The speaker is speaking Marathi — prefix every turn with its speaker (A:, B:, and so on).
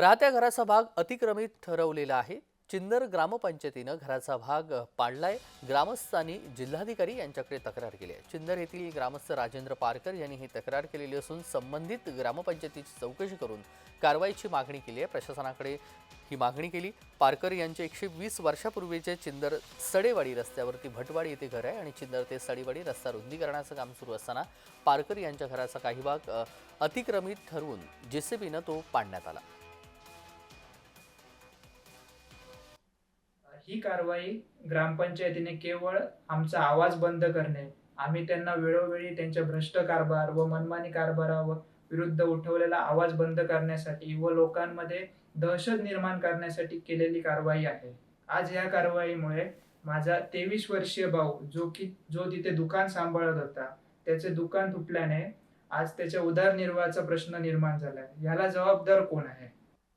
A: राहत्या घराचा भाग अतिक्रमित ठरवलेला आहे. चिंदर ग्रामपंचायतीनं घराचा भाग पाडलाय. ग्रामस्थांनी जिल्हाधिकारी यांच्याकडे तक्रार केली आहे. चिंदर येथील ग्रामस्थ राजेंद्र पारकर यांनी ही तक्रार केलेली असून संबंधित ग्रामपंचायतीची चौकशी करून कारवाईची मागणी केली आहे. प्रशासनाकडे ही मागणी केली. पारकर यांचे एकशे वीस वर्षापूर्वीचे चिंदर सडेवाडी रस्त्यावरती भटवाडी येथे घर आहे आणि चिंदर ते सडेवाडी रस्ता रुंदीकरणाचं काम सुरू असताना पारकर यांच्या घराचा काही भाग अतिक्रमित ठरवून जेसीबीनं तो पाडण्यात आला.
B: ही कारवाई ग्रामपंचायतीने केवळ आमचा आवाज बंद करणे आम्ही त्यांना वेळोवेळी त्यांच्या भ्रष्ट कारभार व मनमानी कारभारावर विरुद्ध उठवलेला आवाज बंद करण्यासाठी व लोकांमध्ये दहशत निर्माण करण्यासाठी केलेली कारवाई आहे. आज या कारवाईमुळे माझा तेवीस वर्षीय भाऊ जो की जो तिथे दुकान सांभाळत होता त्याचे दुकान तुटल्याने आज त्याच्या उदरनिर्वाहाचा प्रश्न निर्माण झालाय याला जबाबदार कोण आहे?